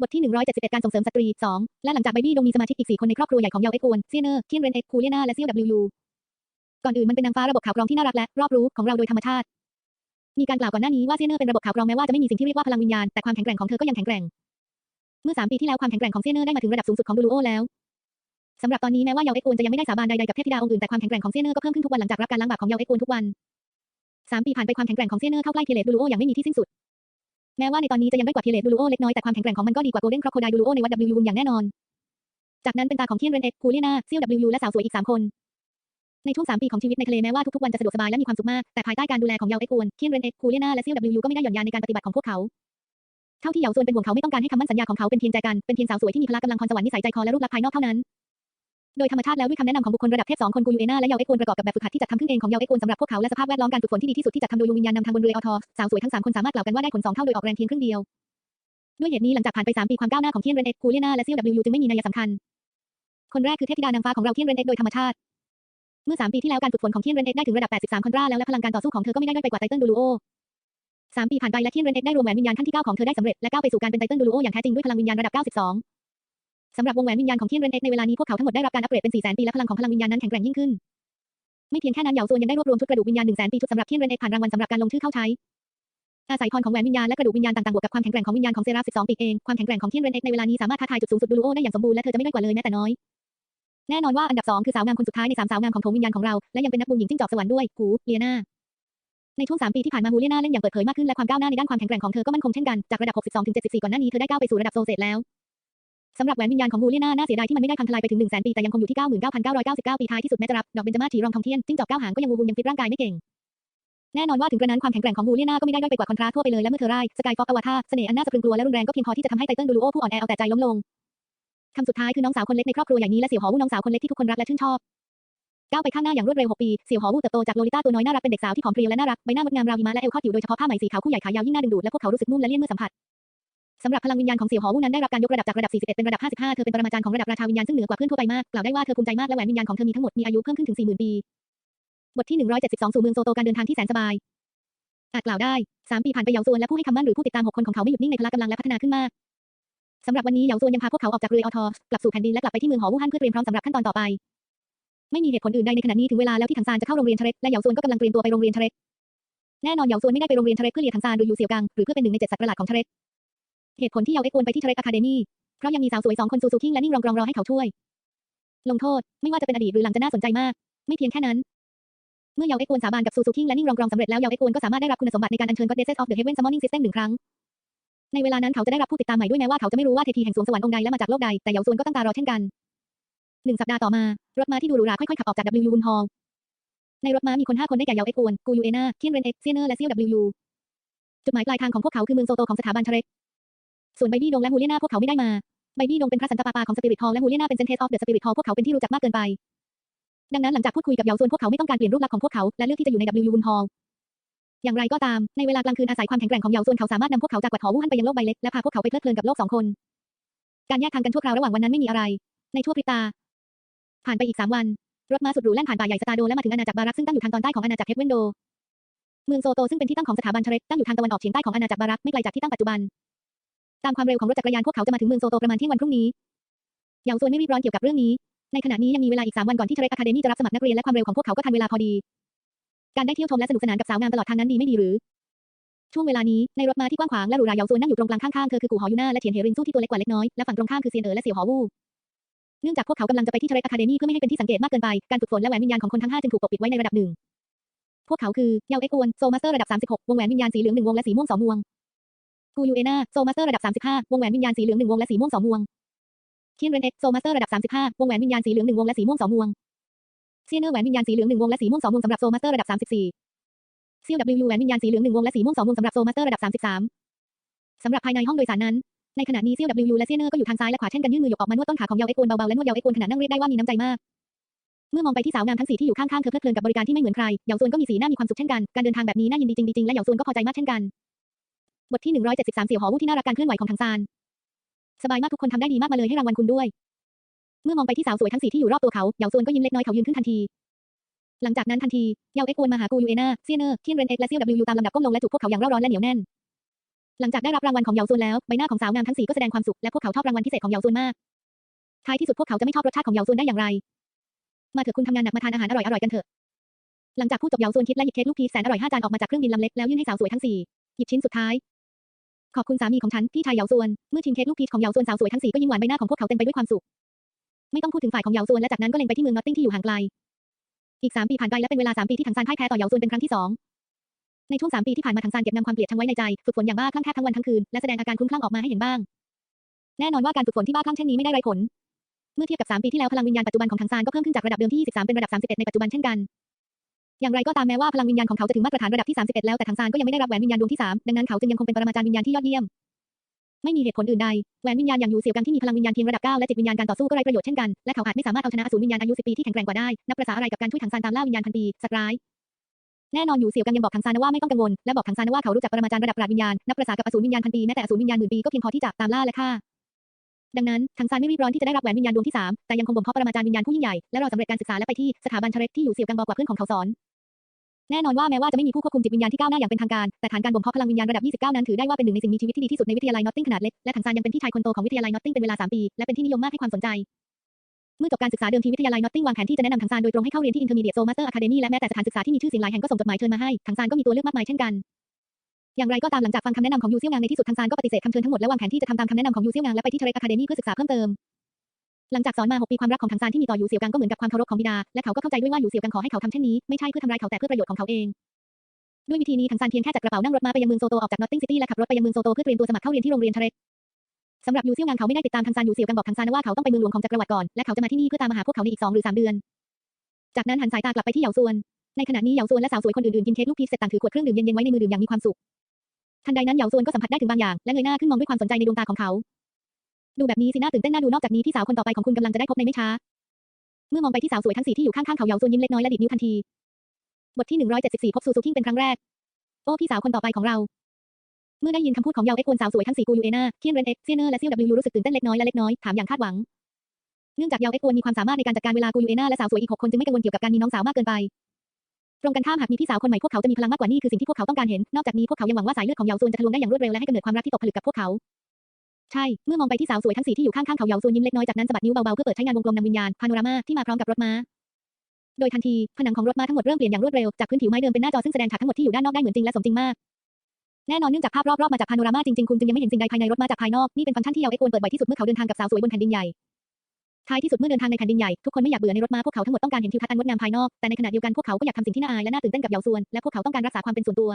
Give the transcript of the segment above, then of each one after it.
บทที่ 171 การส่งเสริมสตรี 2 และหลังจากไบบี้ดงมีสมาชิกอีก 4 คนในครอบครัวใหญ่ของเยาเอ็กวนเซียเนอร์เคียนเรนเอ็กคูเลียนาและเซียวดับลิวก่อนอื่นมันเป็นนางฟ้าระบบข่าวกรองที่น่ารักและรอบรู้ของเราโดยธรรมชาติ มีการกล่าวก่อนหน้านี้ว่าเซียเนอร์เป็นระบบข่าวกรองแม้ว่าจะไม่มีสิ่งที่เรียกว่าพลังวิญญาณแต่ความแข็งแกร่งของเธอก็ยังแข็งแกร่ง เมื่อ 3 ปีที่แล้วความแข็งแกร่งของเซียเนอร์ได้มาถึงระดับสูงสุดของดูลูโอแล้วสำหรับตอนนี้แม้ว่าเยาเอ็กวนจะยังไม่ได้สาบานใดๆกับเทพธิดาองค์อื่นแต่ความแข็งแกร่งของเซียเนอร์ก็เพิ่มขึ้นทุกวันหลังจากรับการล้างบาปของเยาเอ็กวนทุกวันสามปีผ่านไปความแข็งแกร่งของเซียเนอร์เข้าใกล้เทเลตดูลูโออย่างไม่มีที่สิ้นสุด แม้ว่าในตอนนี้จะยังด้อยกว่าเทเลตดูลูโอเล็กน้อยแต่ความแข็งแกร่งของมันก็ดีกว่าโกลเด้นครอโคไดดูลูโอในวัด W อย่างแน่นอน จากนั้นเป็นตาของเทียนเรนเอ็กคูเลียนาเซียว W และสาวสวยอีก 3 คน ในช่วง 3 ปีของชีวิตในทะเลแม้ว่าทุกๆวันจะสะดวกสบายและมีความสุขมากแต่ภายใต้การดูแลของเยาเอ็กวนเทียนเรนเอ็กคูเลียนาและเซียว W ก็ไม่ได้หย่อนยานในการปฏิบัติของพวกเขาเท่าที่เหยาซวนเป็นห่วงเขาไม่ต้องการให้คำมั่นสัญญาของเขาเป็นเพียงใจกันเป็นเพียงสาวสวยที่มีพละกำลังพรสวรรค์นิสัยใจคอและรูปลักษณ์ภายนอกเท่านั้น โดยธรรมชาติแล้วด้วยคำแนะนำของบุคคลระดับเทพสองคนกูยูเอนาและเยาเอ็กวนประกอบกับแบบฝึกหัดที่จัดทำขึ้นเองของเยาเอ็กวนสำหรับพวกเขาและสภาพแวดล้อมการฝึกฝนที่ดีที่สุดที่จัดทำโดยดวงวิญญาณนำทางบนเรืออทอสาวสวยทั้งสามคนสามารถกล่าวกันว่าได้ผลสองเท่าโดยออกแรงเพียงครึ่งเดียวด้วยเหตุนี้หลังจากผ่านไป3ปีความก้าวหน้าของเทียนเรนเอ็กคูเลียนาและเซียว W จึงไม่มีนัยสำคัญ คนแรกคือเทพธิดานางฟ้าของเราเทียนเรนเอ็กโดยธรรมชาติ เมื่อ 3 ปีที่แล้วการฝึกฝนของเทียนเรนเอ็กได้ถึงระดับ 83 คอนราแล้วและพลังการต่อสู้ของเธอก็ไม่ได้ด้อยไปกว่าไทเทิลดูลูโอ3ปีผ่านไปและเทียนเรนเอ็กได้รวมแหวนวิญญาณขั้นที่9ของเธอได้สำเร็จและก้าวไปสู่การเป็นไทเทิลดูลูโออย่างแท้จริงด้วยพลังวิญญาณระดับ 92 สำหรับวงแหวนวิญญาณของเทียนเรนเอ็กในเวลานี้พวกเขาทั้งหมดได้รับการอัปเกรดเป็น400,000ปีและพลังของพลังวิญญาณนั้นแข็งแกร่งยิ่งขึ้น ไม่เพียงแค่นั้นเหยาซวนยังได้รวบรวมชุดกระดูกวิญญาณ100,000ปีชุดสำหรับเทียนเรนเอ็กผ่านรางวัลสำหรับการลงชื่อเข้าใช้อาศัยพรของแหวนวิญญาณและกระดูกวิญญาณต่างๆบวกกับความแข็งแกร่งของวิญญาณของเซราฟ12ปีเอง ความแข็งแกร่งของเทียนเรนเอ็กในเวลานี้สามารถท้าทายจุดสูงสุดดูลูโอได้อย่างสมบูรณ์และเธอจะไม่ได้กว่าเลยแม้แต่น้อย แน่นอนว่าอันดับ 2 คือสาวงามคนสุดท้ายในสามสาวงามของโถงวิญญาณของเรา และยังเป็นนักบุญหญิงจิ้งจอกสวรรค์ด้วยหูเลียนาในช่วง 3 ปีที่ผ่านมาฮูเลียนาเล่นอย่างเปิดเผยมากขึ้นและความก้าวหน้าในด้านความแข็งแกร่งของเธอก็มั่นคงเช่นกันจากระดับ 62 ถึง 74 ก่อนหน้านี้เธอได้ก้าวไปสู่ระดับโซเซตแล้ว สำหรับแหวนวิญญาณของฮูเลียนาน่าเสียดายที่มันไม่ได้พังทลายไปถึง100,000ปีแต่ยังคงอยู่ที่ 99,999 ปีท้ายที่สุดแม้จะรับ ดอกเบญจมาศสีรองทองเทียนจิ้งจอกเก้าหางก็ยังวูวูยังฟิตร่างกายไม่เก่ง แน่นอนว่าถึงกระนั้นความแข็งแกร่งของฮูเลียนาก็ไม่ได้ด้อยไปกว่าคอนทราทั่วไปเลยและเมื่อเธอไล่สกายฟอกอวตารเสน่ห์อันน่าสะพรึงกลัวและรุนแรงก็เพียงพอที่จะทำให้ไทเทิลดูลูโอผู้อ่อนแอเอาแต่ใจล้มลงคำสุดท้ายคือน้องสาวคนเล็กในครอบครัวใหญ่นี้และเสี่ยวหอวูน้องสาวคนเล็กที่ทุกคนรักและชื่นชอบก้าวไปข้างหน้าอย่างรวดเร็ว 6 ปี เสี่ยวหอวูเติบโตจากโลลิต้าตัวน้อยน่ารักเป็นเด็กสาวที่ผอมเพรียวและน่ารัก ใบหน้างดงามราวหิมะและเอวคอดอยู่โดยเฉพาะผ้าไหมสีขาวคู่ใหญ่ขายาวยิ่งน่าดึงดูดและพวกเขารู้สึกนุ่มและเลี่ยนเมื่อสัมผัส สำหรับพลังวิญญาณของเสี่ยวหอวู้นั้นได้รับการยกระดับจากระดับ 41 เป็นระดับ 55 เธอเป็นปรมาจารย์ของระดับราชาวิญญาณซึ่งเหนือกว่าเพื่อนทั่วไปมาก กล่าวได้ว่าเธอภูมิใจมากและแหวนวิญญาณของเธอมีทั้งหมดมีอายุเพิ่มขึ้นถึง 40,000 ปี บทที่ 172 สู่เมืองโซโตการเดินทางที่แสนสบาย อาจกล่าวได้3ปีผ่านไปเหยาซวนและผู้ให้คำมั่นหรือผู้ติดตาม6คนของเขาไม่หยุดนิ่งในพละกำลังและพัฒนาขึ้นมากสำหรับวันนี้เหยาซวนยังพาพวกเขาออกจากเรือออทอสกลับสู่แผ่นดินและกลับไปที่เมืองหอวู่ฮั่นเพื่อเตรียมพร้อมสำหรับขั้นตอนต่อไป ไม่มีเหตุผลอื่นใดในขณะนี้ถึงเวลาแล้วที่ถังซานจะเข้าโรงเรียนเทเร็กและเหยาซวนก็กำลังเตรียมตัวไปโรงเรียนเทเร็กแน่นอนเหยาซวนไม่ได้ไปโรงเรียนเทเร็กเพื่อเรียนถังซานหรืออยู่เสี่ยวกังหรือเพื่อเป็นหนึ่งในเจ็ดสัตว์ประหลาดของเทเร็ก เหตุผลที่เยาเอ็กวนไปที่เทเร็กอะคาเดมี่เพราะยังมีสาวสวยสองคนซูซูคิงและนิ่งรองรองรอให้เขาช่วย ลงโทษ ไม่ว่าจะเป็นอดีตหรือหลังจะน่าสนใจมาก ไม่เพียงแค่นั้น เมื่อเยาเอ็กวนสาบานกับซูซูคิงและนิ่งรองรองสำเร็จแล้วเยาเอ็กวนก็สามารถได้รับคุณสมบัติในการอัญเชิญ Goddesses of the Heaven Summoning System หนึ่งครั้งในเวลานั้นเขาจะได้รับผู้ติดตามใหม่ด้วยแม้ว่าเขาจะไม่รู้ว่าเทพีแห่งสวงสวรรค์องค์ใดและมาจากโลกใดแต่เยาซวนก็ตั้งตารอเช่นกันหนึ่งสัปดาห์ต่อมารถม้าที่ดูหรูหราค่อยๆขับออกจาก W วุนฮอลในรถม้ามีคนห้าคนได้แก่เยาเอ็กวนกูยูเอนาเทียนเรนเอ็กเซียเนอร์และเซียว W จุดหมายปลายทางของพวกเขาคือเมืองโซโตของสถาบันเทเร็ก ส่วนไบบี้ดงและฮูเลียนาพวกเขาไม่ได้มาไบบี้ดงเป็นพระสันตะปาปาของสปิริตฮอลและฮูเลียนาเป็นเซนเทสออฟเดอะสปิริตฮอลพวกเขาเป็นที่รู้จักมากเกินไป ดังนั้นหลังจากพูดคุยกับเยาซวนพวกเขาไม่ต้องการเปลี่ยนรูปลักษณ์ของพวกเขาและเลือกที่จะอยู่ใน W วุนฮอลอย่างไรก็ตาม ในเวลากลางคืนอาศัยความแข็งแกร่งของเยาซวนเขาสามารถนำพวกเขาจากกวัดหอวู่ฮั่นไปยังโลกใบเล็กและพาพวกเขาไปเพลิดเพลินกับโลกสองคน การแยกทางกันชั่วคราวระหว่างวันนั้นไม่มีอะไร ในชั่วพริบตา ผ่านไปอีกสามวัน รถม้าสุดหรูแล่นผ่านป่าใหญ่สตาโดและมาถึงอาณาจักรบารักซึ่งตั้งอยู่ทางตอนใต้ของอาณาจักรเฮฟเวนโด เมืองโซโตซึ่งเป็นที่ตั้งของสถาบันเทเร็กตั้งอยู่ทางตะวันออกเฉียงใต้ของอาณาจักรบารักไม่ไกลจากที่ตั้งปัจจุบัน ตามความเร็วของรถจักรยานพวกเขาจะมาถึงเมืองโซโตประมาณเที่ยงวันพรุ่งนี้เหยาซวนไม่รีบร้อนเกี่ยวกับเรื่องนี้ ในขณะนี้ยังมีเวลาอีก3วันก่อนที่เทเร็กอะคาเดมี่จะรับสมัครนักเรียนและความเร็วของพวกเขาก็ทันเวลาพอดี การได้เที่ยวชมและสนุกสนานกับสาวงามตลอดทางนั้นดีไม่ดีหรือ ช่วงเวลานี้ในรถม้าที่กว้างขวางและหรูหราเหยาซวนนั่งอยู่ตรงกลางข้างๆเธอคือกูหอยูน่าและเทียนเฮรินสู้ที่ตัวเล็กกว่าเล็กน้อยและฝั่งตรงข้ามคือเซียนเอ๋อและเสี่ยวหอวูเนื่องจากพวกเขากำลังจะไปที่เทเร็กอะคาเดมี่เพื่อไม่ให้เป็นที่สังเกตมากเกินไปการฝึกฝนและแหวนวิญญาณของคนทั้งห้าจึงถูกปกปิดไว้ในระดับหนึ่งพวกเขาคือเยาเอ็กวนโซมาสเตอร์ระดับ36วงแหวนวิญญาณสีเหลืองหนึ่งวงและสีม่วงสองวง กูยูเอนาโซมาสเตอร์ระดับ 35 วงแหวนวิญญาณสีเหลืองหนึ่งวงและสีม่วงสองวงเทียนเรนเอ็กโซมาสเตอร์ระดับ 35 วงแหวนวิญญาณสีเหลืองหนึ่งวงและสีม่วงสองวงเซียเนอร์แหวนวิญญาณสีเหลืองหนึ่งวงและสีม่วงสองวงสำหรับโซมาสเตอร์ระดับ 34เซียว W แหวนวิญญาณสีเหลืองหนึ่งวงและสีม่วงสองวงสำหรับโซมาสเตอร์ระดับ 33สำหรับภายในห้องโดยสารนั้นในขณะนี้เซียว W และเซียเนอร์ก็อยู่ทางซ้ายและขวาเช่นกันยื่นมือหยกออกมานวดต้นขาของเยาวเอ็กวนเบาๆและนวดเยาวเอ็กวนขณะนั่งเรียกได้ว่ามีน้ำใจมากเมื่อมองไปที่สาวงามทั้งสี่ที่อยู่ข้างๆเธอเพลิดเพลินกับบริการที่ไม่เหมือนใครเหยาซวนก็มีสีหน้ามีความสุขเช่นกัน การเดินทางแบบนี้น่ายินดีจริงจริงและเหยาซวนก็พอใจมากเช่นกัน บทที่ 173 เสี่ยวหอวู้ที่น่ารักการเคลื่อนไหวของทางซาน สบายมากทุกคนทำได้ดีมากมาเลยให้รางวัลคุณด้วย เมื่อมองไปที่สาวสวยทั้งสี่ที่อยู่รอบตัวเขาเหยาซวนก็ยิ้มเล็กน้อยเขายืนขึ้นทันที หลังจากนั้นทันทีเยาเอ็กวนมาหากูยูเอนาเซียเนอร์เทียนเรนเอ็กและเซียว W ตามลำดับก้มลงและจูบพวกเขาอย่างเร่าร้อนและเหนียวแน่น หลังจากได้รับรางวัลของเหยาซวนแล้วใบหน้าของสาวงามทั้งสี่ก็แสดงความสุขและพวกเขาชอบรางวัลพิเศษของเหยาซวนมากท้ายที่สุดพวกเขาจะไม่ชอบรสชาติของเหยาซวนได้อย่างไร มาเถอะคุณทำงานหนักมาทานอาหารอร่อยๆกันเถอะหลังจากพูดจบเหยาซวนคิดและหยิบเค้กลูกพีชแสนอร่อยห้าจานออกมาจากเครื่องบินลำเล็กแล้วยื่นให้สาวสวยทั้งสี่หยิบชิ้นสุดท้าย ขอบคุณสามีของฉันพี่ชายเหยาซวน เมื่อชิมเค้กลูกพีชของเหยาซวนสาวสวยทั้งสี่ก็ยิ้มหวานใบหน้าของพวกเขาเต็มไปด้วยความสุข ไม่ต้องพูดถึงฝ่ายของเหยาซวนและจากนั้นก็เล็งไปที่เมืองนอตติงที่อยู่ห่างไกล อีกสามปีผ่านไปและเป็นเวลาสามปีที่ถังซานพ่ายแพ้ต่อเหยาซวนเป็นครั้งที่สองในช่วงสามปีที่ผ่านมาถังซานเก็บนำความเกลียดชังไว้ในใจ ฝึกฝนอย่างบ้าคลั่งแทบทั้งวันทั้งคืน และแสดงอาการคลุ้มคลั่งออกมาให้เห็นบ้าง แน่นอนว่าการฝึกฝนที่บ้าคลั่งเช่นนี้ไม่ได้ไร้ผล เมื่อเทียบกับ 3 ปีที่แล้วพลังวิญญาณปัจจุบันของถังซานก็เพิ่มขึ้นจากระดับเดิมที่ 23 เป็นระดับ 31 ในปัจจุบันเช่นกัน อย่างไรก็ตามแม้ว่าพลังวิญญาณของเขาจะถึงมาตรฐานระดับที่ 31 แล้วแต่ถังซานก็ยังไม่ได้รับแหวนวิญญาณดวงที่ 3 ดังนั้นเขาจึงยังคงเป็นปรมาจารย์วิญญาณที่ยอดเยี่ยม ไม่มีเหตุผลอื่นใด แหวนวิญญาณอย่างยูเสี่ยวกังที่มีพลังวิญญาณเพียงระดับ 9 และจิตวิญญาณการต่อสู้ก็ไร้ประโยชน์เช่นกัน และเขาอาจไม่สามารถเอาชนะอสูรวิญญาณอายุ 10 ปีที่แข็งแกร่งกว่าได้ นับประสาอะไรกับการช่วยถังซานตามล่าวิญญาณพันปีสัตว์ร้ายแน่นอนอยู่เสี่ยวกังยังบอกถังซานว่าไม่ต้องกังวลและบอกถังซานว่าเขารู้จักปรมาจารย์ระดับปราดวิญญาณนับประสากับอสูรวิญญาณพันปีแม้แต่อสูรวิญญาณหมื่นปีก็เพียงพอที่จะตามล่าและฆ่าดังนั้นถังซานไม่รีบร้อนที่จะได้รับแหวนวิญญาณดวงที่ 3 แต่ยังคงบ่มเพาะปรมาจารย์วิญญาณผู้ยิ่งใหญ่และรอสำเร็จการศึกษาและไปที่สถาบันเทเรตที่อยู่เสี่ยวกังบอกกว่าเพื่อนของเขาสอน แน่นอนว่าแม้ว่าจะไม่มีผู้ควบคุมจิตวิญญาณที่ก้าวหน้าอย่างเป็นทางการ แต่ฐานการบ่มเพาะพลังวิญญาณระดับ 29 นั้นถือได้ว่าเป็นหนึ่งในสิ่งมีชีวิตที่ดีที่สุดในวิทยาลัยนอตติงขนาดเล็ก และถังซานยังเป็นพี่ชายคนโตของวิทยาลัยนอตติงเป็นเวลา 3 ปี และเป็นที่นิยมมากให้ความสนใจ เมื่อจบการศึกษาเดิมทีวิทยาลัยนอตติงวางแผนที่จะแนะนำถังซานโดยตรงให้เข้าเรียนที่ Intermediate Soul Master Academy และแม้แต่สถานศึกษาที่มีชื่อเสียงหลายแห่งก็ส่งจดหมายเชิญมาให้ถังซานก็มีตัวเลือกมากมายเช่นกันอย่างไรก็ตามหลังจากฟังคำแนะนำของยูเซียงนางในที่สุดถังซานก็ปฏิเสธคำเชิญทั้งหมดและวางแผนที่จะทำตามคำแนะนำของยูเซียงนางและไปที่เทเรตอะคาเดมี่เพื่อศึกษาเพิ่มเติม หลังจากสอนมา6ปีความรักของถังซานที่มีต่อหยูเสี่ยวกังก็เหมือนกับความเคารพของบิดา และเขาก็เข้าใจด้วยว่าหยูเสี่ยวกังขอให้เขาทำเช่นนี้ไม่ใช่เพื่อทำร้ายเขาแต่เพื่อประโยชน์ของเขาเองด้วยวิธีนี้ถังซานเพียงแค่จัดกระเป๋านั่งรถมาไปยังเมืองโซโตออกจากนอตติงซิตี้และขับรถไปยังเมืองโซโตเพื่อเตรียมตัวสมัครเข้าเรียนที่โรงเรียนเทเรตสำหรับยูเซี่ยงนางเขาไม่ได้ติดตามถังซานยูเสี่ยวกังบอกถังซานว่าเขาต้องไปเมืองหลวงของจักรวรรดิก่อนและเขาจะมาที่นี่เพื่อตามมาหาพวกเขาในอีก2หรือ3เดือน จากนั้นหันสายตากลับไปที่เหยาซวน ในขณะนี้เหยาซวนและสาวสวยคนอื่นๆกินเค้กลูกพีชเสร็จต่างถือขวดเครื่องดื่มเย็นๆไว้ในมือดื่มอย่างมีความสุขทันใดนั้นเหยาซวนก็สัมผัสได้ถึงบางอย่างและเงยหน้าขึ้นมองด้วยความสนใจในดวงตาของเขา ดูแบบนี้สิน่าตื่นเต้นน่าดูนอกจากนี้พี่สาวคนต่อไปของคุณกำลังจะได้พบในไม่ช้า เมื่อมองไปที่สาวสวยทั้งสี่ที่อยู่ข้างๆเขาเหยาซวนยิ้มเล็กน้อยและดีดนิ้วทันที บทที่174พบซูซูคิงเป็นครั้งแรก โอ้พี่สาวคนต่อไปของเรา เมื่อได้ยินคำพูดของเยาเอ็กวนสาวสวยทั้งสี่กูยูเอนาเคียนเรนเอ็กเซียเนอร์และเซียวดับยูรู้สึกตื่นเต้นเล็กน้อยและเล็กน้อยถามอย่างคาดหวัง เนื่องจากเยาเอ็กวนมีความสามารถในการจัดการเวลากูยูเอนาและสาวสวยอีกหกคนจึงไม่กังวลเกี่ยวกับการมีน้องสาวมากเกินไปตรงกันข้ามหากมีพี่สาวคนใหม่พวกเขาจะมีพลังมากกว่านี้คือสิ่งที่พวกเขาต้องการเห็น นอกจากนี้พวกเขายังหวังว่าสายเลือดของเยาวซวนจะทะลวงได้อย่างรวดเร็วและให้กำเนิดความรักที่ตกผลึกกับพวกเขา ใช่ เมื่อมองไปที่สาวสวยทั้งสี่ที่อยู่ข้างๆเขาเหยาซวนยิ้มเล็กน้อยจากนั้นสะบัดนิ้วเบาๆเพื่อเปิดใช้งานวงกลมนำวิญญาณพาโนรามาที่มาพร้อมกับรถม้าโดยทันทีผนังของรถม้าทั้งหมดเริ่มเปลี่ยนอย่างรวดเร็วจากพื้นผิวไม้เดิมเป็นหน้าจอซึ่งแสดงฉากทั้งหมดที่อยู่ด้านนอกได้เหมือนจริงและสมจริงมากแน่นอนเนื่องจากภาพรอบๆมาจากพาโนรามาจริงๆคุณจึงยังไม่เห็นสิ่งใดภายในรถม้าจากภายนอกนี่เป็นฟังก์ชันที่ยาวเอ็กวนเปิดบ่อยที่สุดเมื่อเขาเดินทางกับสาวสวยบนแผ่นดินใหญ่ท้ายที่สุดเมื่อเดินทางในแผ่นดินใหญ่ทุกคนไม่อยากเบื่อในรถม้าพวกเขาทั้งหมดต้องการเห็นทิวทัศน์อันงดงามภายนอกแต่ในขณะเดียวกันพวกเขาก็อยากทำสิ่งที่น่าอายและน่าตื่นเต้นกับเยาวซวนและพวกเขาต้องการรักษาความเป็นส่วนตัว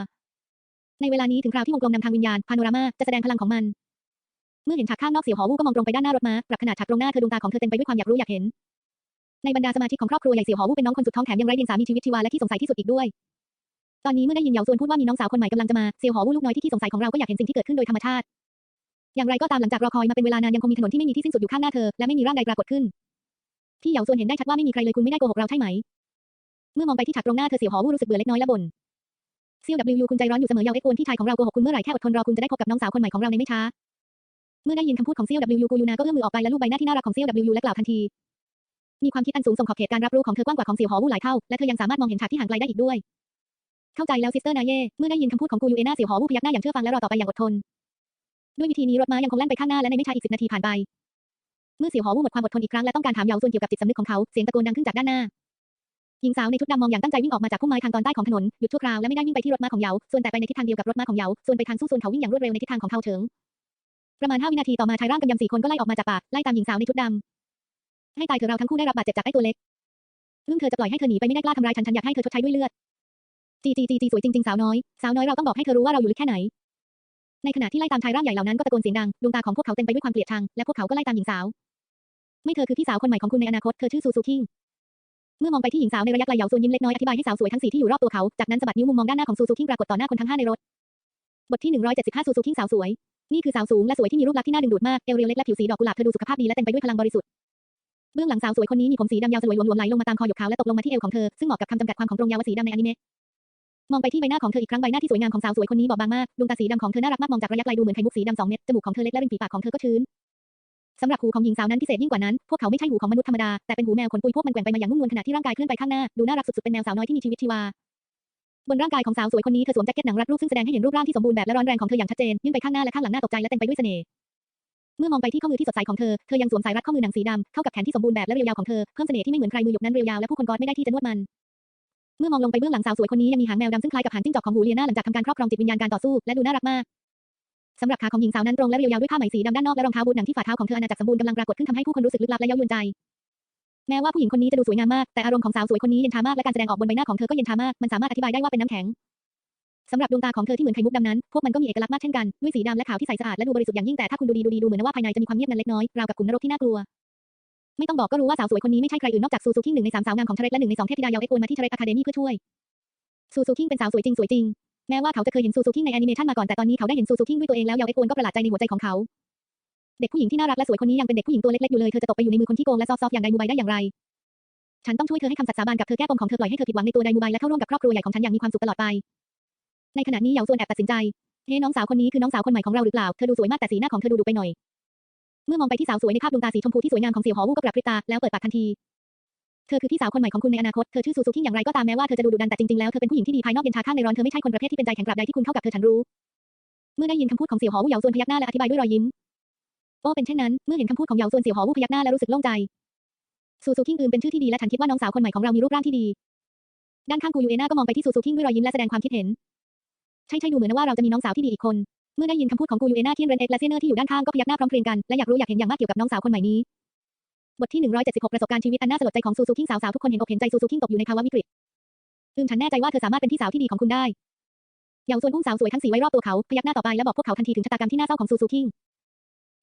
ในเวลานี้ถึงคราวที่วงกลมนำทางวิญญาณพาโนรามาจะแสดงพลังของมัน เมื่อเห็นฉากข้างนอกเสี่ยวหอวูก็มองตรงไปด้านหน้ารถม้าปรับขนาดฉากตรงหน้าเธอดวงตาของเธอเต็มไปด้วยความอยากรู้อยากเห็น ในบรรดาสมาชิกของครอบครัวใหญ่เสี่ยวหอวูเป็นน้องคนสุดท้องแถมยังไร้เดียงสามีชีวิตชีวาและที่สงสัยที่สุดอีกด้วย ตอนนี้เมื่อได้ยินเหยาซวนพูดว่ามีน้องสาวคนใหม่กำลังจะมาเสี่ยวหอวูลูกน้อยที่ขี้สงสัยของเราก็อยากเห็นสิ่งที่เกิดขึ้นโดยธรรมชาติ อย่างไรก็ตามหลังจากรอคอยมาเป็นเวลานานยังคงมีถนนที่ไม่มีที่สิ้นสุดอยู่ข้างหน้าเธอและไม่มีร่างใดปรากฏขึ้นพี่เหยาซวนเห็นได้ชัดว่าไม่มีใครเลยคุณไม่ได้โกหกเราใช่ไหม เมื่อมองไปที่ฉากตรงหน้าเธอเสี่ยวหอวูรู้สึกเบื่อเล็กน้อยและบ่นเซี่ยว W คุณใจร้อนอยู่เสมอเยาเอ็กโอนพี่ชายของเราโกหกคุณเมื่อไหร่แค่อดทนรอคุณจะได้พบกับน้องสาวคนใหม่ของเราในไม่ช้า เมื่อได้ยินคำพูดของเซียว W กูยูนาก็เอื้อมมือออกไปและลูบใบหน้าที่น่ารักของเซียว W และกล่าวทันที มีความคิดอันสูงส่งขอบเขตการรับรู้ของเธอกว้างกว่าของเสี่ยวหอวู่หลายเท่า และเธอยังสามารถมองเห็นฉากที่ห่างไกลได้อีกด้วย เข้าใจแล้วซิสเตอร์นาเย่เมื่อได้ยินคำพูดของกูยูเอน่าเสี่ยวหอวู่พยักหน้าอย่างเชื่อฟังและรอต่อไปอย่างอดทน ด้วยวิธีนี้รถม้ายังคงแล่นไปข้างหน้าและในไม่ช้าอีกสิบนาทีผ่านไป เมื่อเสี่ยวหอวู่หมดความอดทนอีกครั้งและต้องการถามเยาส่วนเกี่ยวกับจิตสำนึกของเขาเสียงตะโกนดังขึ้นจากด้านหน้าหญิงสาวในชุดดำมองอย่างตั้งใจวิ่งออกมาจากพุ่มไม้ทางตอนใต้ของถนนหยุดชั่วคราวและไม่ได้วิ่งไปที่รถม้าของเหยาส่วนแต่ไปในทิศทางเดียวกับรถม้าของเหยาส่วนไปทางสู้ส่วนเขาวิ่งอย่างรวดเร็วในทิศทางของเขาเฉิง ประมาณ 5 วินาทีต่อมาชายร่างกำยำสี่คนก็ไล่ออกมาจากป่าไล่ตามหญิงสาวในชุดดำให้ตายเถอะเราทั้งคู่ได้รับบาดเจ็บจากไอ้ตัวเล็กเรื่องเธอจะปล่อยให้เธอหนีไปไม่ได้กล้าทำร้ายฉันฉันอยากให้เธอชดใช้ด้วยเลือดจีจีจีจีสวยจริงๆสาวน้อยสาวน้อยเราต้องบอกให้เธอรู้ว่าเราอยู่ลึกแค่ไหน ในขณะที่ไล่ตามชายร่างใหญ่เหล่านั้นก็ตะโกนเสียงดังดวงตาของพวกเขาเต็มไปด้วยความเกลียดชังและพวกเขาก็ไล่ตามหญิงสาว ไม่เธอคือพี่สาวคนใหม่ของคุณในอนาคตเธอชื่อซูซูคิงเมื่อมองไปที่หญิงสาวในระยะไกลเหยาซูนยิ้มเล็กน้อยอธิบายให้สาวสวยทั้งสี่ที่อยู่รอบตัวเขาจากนั้นสะบัดนิ้วมุมมองด้านหน้าของซูซูคิงปรากฏต่อหน้าคนทั้งห้าในรถบทที่175ซูซูคิงสาวสวย นี่คือสาวสูงและสวยที่มีรูปลักษณ์ที่น่าดึงดูดมาก เอวเรียวเล็กและผิวสีดอกกุหลาบเธอดูสุขภาพดีและเต็มไปด้วยพลังบริสุทธิ์ เบื้องหลังสาวสวยคนนี้มีผมสีดำยาวสลวยหลวมๆไหลลงมาตามคอหยกขาวและตกลงมาที่เอวของเธอ ซึ่งเหมาะกับคำจำกัดความของตรงยาวสีดำในอนิเมะ มองไปที่ใบหน้าของเธออีกครั้งใบหน้าที่สวยงามของสาวสวยคนนี้บอบบางมาก ดวงตาสีดำของเธอน่ารักมากมองจากระยะไกลดูเหมือนไข่มุกสีดำสองเม็ด จมูกของเธอเล็กและริมฝีปากของเธอก็ชื้นสำหรับหูของหญิงสาวนั้นพิเศษยิ่งกว่านั้น พวกเขาไม่ใช่หูของมนุษย์ธรรมดา แต่เป็นหูแมวขนปุยพวกมันแกว่งไปมาอย่างนุ่มนวลขณะที่ร่างกายเคลื่อนไปข้างหน้า ดูน่ารักสุดๆ เป็นแมวสาวน้อยที่มีชีวิตชีวา บนร่างกายของสาวสวยคนนี้เธอสวมแจ็คเก็ตหนังรัดรูปซึ่งแสดงให้เห็นรูปร่างที่สมบูรณ์แบบและร้อนแรงของเธออย่างชัดเจนยื่นไปข้างหน้าและข้างหลังหน้าตกใจและเต็มไปด้วยเสน่ห์เมื่อมองไปที่ข้อมือที่สดใสของเธอ เธอยังสวมสายรัดข้อมือหนังสีดำเข้ากับแขนที่สมบูรณ์แบบและเรียวยาวของเธอ เพิ่มเสน่ห์ที่ไม่เหมือนใครมือหยกนั้นเรียวยาวและผู้คนกอดไม่ได้ที่จะนวดมัน เมื่อมองลงไปเบื้องหลังสาวสวยคนนี้ยังมีหางแมวดำซึ่งคล้ายกับหางจิ้งจอกของหูเลียนาหลังจากทำการครอบครองจิตวิญญาณการต่อสู้และดูน่ารักมากสำหรับขาของหญิงสาวนั้นตรงและเรียวยาวด้วยผ้าไหมสีดำด้านนอกและรองเท้าบูทหนังที่ฝ่าเท้าของเธออาณาจักรสมบูรณ์กำลังปรากฏขึ้นทำให้ผู้คนรู้สึกลึกลับและเย้ายวนใจ แม้ว่าผู้หญิงคนนี้จะดูสวยงามมาก แต่อารมณ์ของสาวสวยคนนี้เย็นชามากและการแสดงออกบนใบหน้าของเธอก็เย็นชามาก มันสามารถอธิบายได้ว่าเป็นน้ำแข็งสำหรับดวงตาของเธอที่เหมือนไข่มุกดำนั้น พวกมันก็มีเอกลักษณ์มากเช่นกัน ด้วยสีดำและขาวที่ใสสะอาดและดูบริสุทธิ์อย่างยิ่งแต่ถ้าคุณดูดีดูดีดูเหมือนว่าภายในจะมีความเงียบงันเล็กน้อย ราวกับขุมนรกที่น่ากลัว ไม่ต้องบอกก็รู้ว่าสาวสวยคนนี้ไม่ใช่ใครอื่นนอกจากซูซูคิงหนึ่งในสามสาวงามของเทเรสและหนึ่งในสองเทพธิดาเยาเอ็กโอนมาที่เทเรสอะคาเดมี่เพื่อช่วย ซูซูคิงเป็นสาวสวยจริงสวยจริง แม้ว่าเขาจะเคยเห็นซูซูคิงในแอนิเมชันมาก่อนแต่ตอนนี้เขาได้เห็นซูซูคิงด้วยตัวเองแล้วเยาเอ็กโอนก็ประหลาดใจในหัวใจของเขา เด็กผู้หญิงที่น่ารักและสวยคนนี้ยังเป็นเด็กผู้หญิงตัวเล็กๆอยู่เลย เธอจะตกไปอยู่ในมือคนที่โกงและซอฟๆอย่างไดมูไบได้อย่างไร ฉันต้องช่วยเธอให้คำสัตย์สาบานกับเธอแก้ปมของเธอปล่อยให้เธอผิดหวังในตัวไดมูไบและเข้าร่วมกับครอบครัวใหญ่ของฉันอย่างมีความสุขตลอดไป ในขณะนี้เหยาซวนแอบตัดสินใจเฮ้น้องสาวคนนี้คือน้องสาวคนใหม่ของเราหรือเปล่า เธอดูสวยมากแต่สีหน้าของเธอดูดุไปหน่อย เมื่อมองไปที่สาวสวยในภาพดวงตาสีชมพูที่สวยงามของเสี่ยวหอวูก็กระพริบตาแล้วเปิดปากทันที เธอคือพี่สาวคนใหม่ของคุณในอนาคต เธอชื่อซูซูคิงอย่างไรก็ตามแม้ว่าเธอจะดูดุดันแต่จริงๆแล้วเธอเป็นผู้หญิงที่ดีภายนอกเย็นชาข้างในร้อนเธอไม่ใช่คนประเภทที่เป็นใจแข็งกรับใดที่คุณเข้ากับเธอฉันรู้ เมื่อได้ยินคำพูดของเสี่ยวหอวูเหยาซวนพยักหน้าและอธิบายด้วยรอยยิ้ม โอ้เป็นเช่นนั้น เมื่อเห็นคำพูดของเหยาซวนเสี่ยวหอวูพยักหน้าและรู้สึกโล่งใจซูซูคิงอืมเป็นชื่อที่ดีและฉันคิดว่าน้องสาวคนใหม่ของเรามีรูปร่างที่ดี ด้านข้างกูยูเอน่าก็มองไปที่ซูซูคิงด้วยรอยยิ้มและแสดงความคิดเห็น ใช่ใช่ดูเหมือนว่าเราจะมีน้องสาวที่ดีอีกคน เมื่อได้ยินคำพูดของกูยูเอน่าเทียนเรนเอ็กและเซเนอร์ที่อยู่ด้านข้างก็พยักหน้าพร้อมเพรียงกันและอยากรู้อยากเห็นอย่างมากเกี่ยวกับน้องสาวคนใหม่นี้ บทที่ 176 ประสบการณ์ชีวิตอันน่าสลดใจของซูซูคิงสาวๆทุกคนเห็นอกเห็นใจซูซูคิงตกอยู่ในภาวะวิกฤตอืมฉันแน่ใจว่าเธอสามารถเป็นพี่สาวที่ดีของคุณได้เหยาซวนอุ้มสาวสวยทั้งสีไว้รอบตัวเขาพยักหน้าต่อไปและบอกพวกเขาทันทีถึงชะตากรรมที่น่าเศร้าของซูซูคิง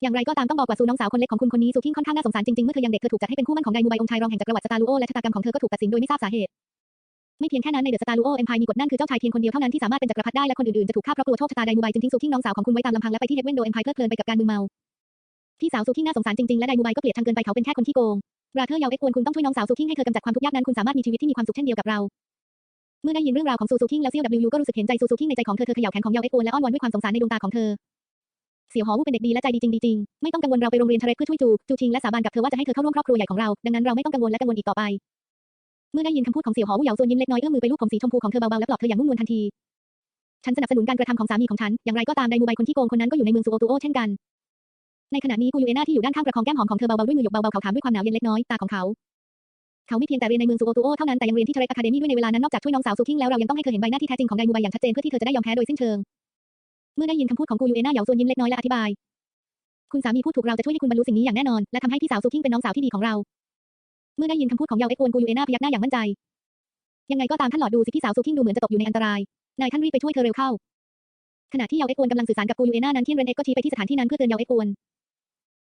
อย่างไรก็ตามต้องบอกว่าซูน้องสาวคนเล็กของคุณคนนี้ซูคิงค่อนข้างน่าสงสารจริงๆ เมื่อเธอยังเด็กเธอถูกจัดให้เป็นคู่มั่นของไดมูไบองชายรองแห่งจักรวรรดิสตาลูโอและชะตากรรมของเธอก็ถูกตัดสินโดยไม่ทราบสาเหตุ ไม่เพียงแค่นั้นในเดอะสตาร์ลูโอเอ็มพายมีกฎนั่นคือเจ้าชายเพียงคนเดียวเท่านั้นที่สามารถเป็นจักรพรรดิได้และคนอื่นๆจะถูกฆ่าเพราะกลัวโชคชะตาไดมูไบจึงทิ้งซูคิงน้องสาวของคุณไว้ตามลำพังและไปที่เฮเวนโดเอ็มพายเพลิดเพลินไปกับการมึนเมาพี่สาวซูคิงน่าสงสารจริงๆและไดมูไบก็เกลียดชังเกินไปเขาเป็นแค่คนที่โกงราเธอร์ยาวเอ็กควรคุณต้องช่วยน้องสาวซูคิงให้เธอกำจัดความทุกข์ยากนั้นคุณสามารถมีชีวิตที่มีความสุขเช่นเดียวกับเราเมื่อได้ยินเรื่องราวของซูซูคิงแล้วเซียวดับลิวก็รู้สึกเห็นใจซูซูคิงในใจของเธอเธอเขย่าแขนของเยาวเอ็กวนและอ้อนวอนด้วยความสงสารในดวงตาของเธอ เสี่ยวหอวูเป็นเด็กดีและใจดีจริงดีจริงไม่ต้องกังวลเราไปโรงเรียนเทเรสเพื่อช่วยจูจูชิงและสาบานกับเธอว่าจะให้เธอเข้าร่วมครอบครัวใหญ่ของเราดังนั้นเราไม่ต้องกังวลและกังวลอีกต่อไป เมื่อได้ยินคำพูดของเสี่ยวหอวูเหยาซวนยิ้มเล็กน้อยเอื้อมมือไปลูบผมสีชมพูของเธอเบาๆและปลอบเธออย่างนุ่มนวลทันทีฉันสนับสนุนการกระทำของสามีของฉัน อย่างไรก็ตามไดมูไบคนที่โกงคนนั้นก็อยู่ในเมืองซูโอตูโอเช่นกัน ในขณะนี้กูยูเอน่าที่อยู่ด้านข้างประคองแก้มหอมของเธอเบาๆด้วยมือหยกเบาๆเขาถามด้วยความหนาวเย็นเล็กน้อย ตาของเขา เขาไม่เพียงแต่เรียนในเมืองซูโอตูโอเท่านั้น แต่ยังเรียนที่เทเรสอะคาเดมี่ด้วยในเวลานั้น นอกจากช่วยน้องสาวซูคิงแล้วเรายังต้องให้เธอเห็นใบหน้าที่แท้จริงของไดมูไบอย่างชัดเจนเพื่อที่เธอจะได้ยอมแพ้โดยสิ้นเชิง เมื่อได้ยินคำพูดของกูยูเอน่าเหยาซวนยิ้มเล็กน้อยและอธิบาย คุณสามีพูดถูกเราจะช่วยให้คุณบรรลุสิ่งนี้อย่างแน่นอน และทำให้พี่สาวซูคิงเป็นน้องสาวที่ดีของเรา เมื่อได้ยินคำพูดของเยาเอ็กวนกูยูเอน่าพยักหน้าอย่างมั่นใจ ยังไงก็ตามท่านหลอดดูสิพี่สาวซูคิงดูเหมือนจะตกอยู่ในอันตราย นายท่านรีบไปช่วยเธอเร็วเข้า ขณะที่เยาเอ็กวนกำลังสื่อสารกับกูยูเอน่านั้นเทียนเรนเอ็กก็ชี้ไปที่สถานที่นั้นเพื่อเตือนเยาเอ็กวน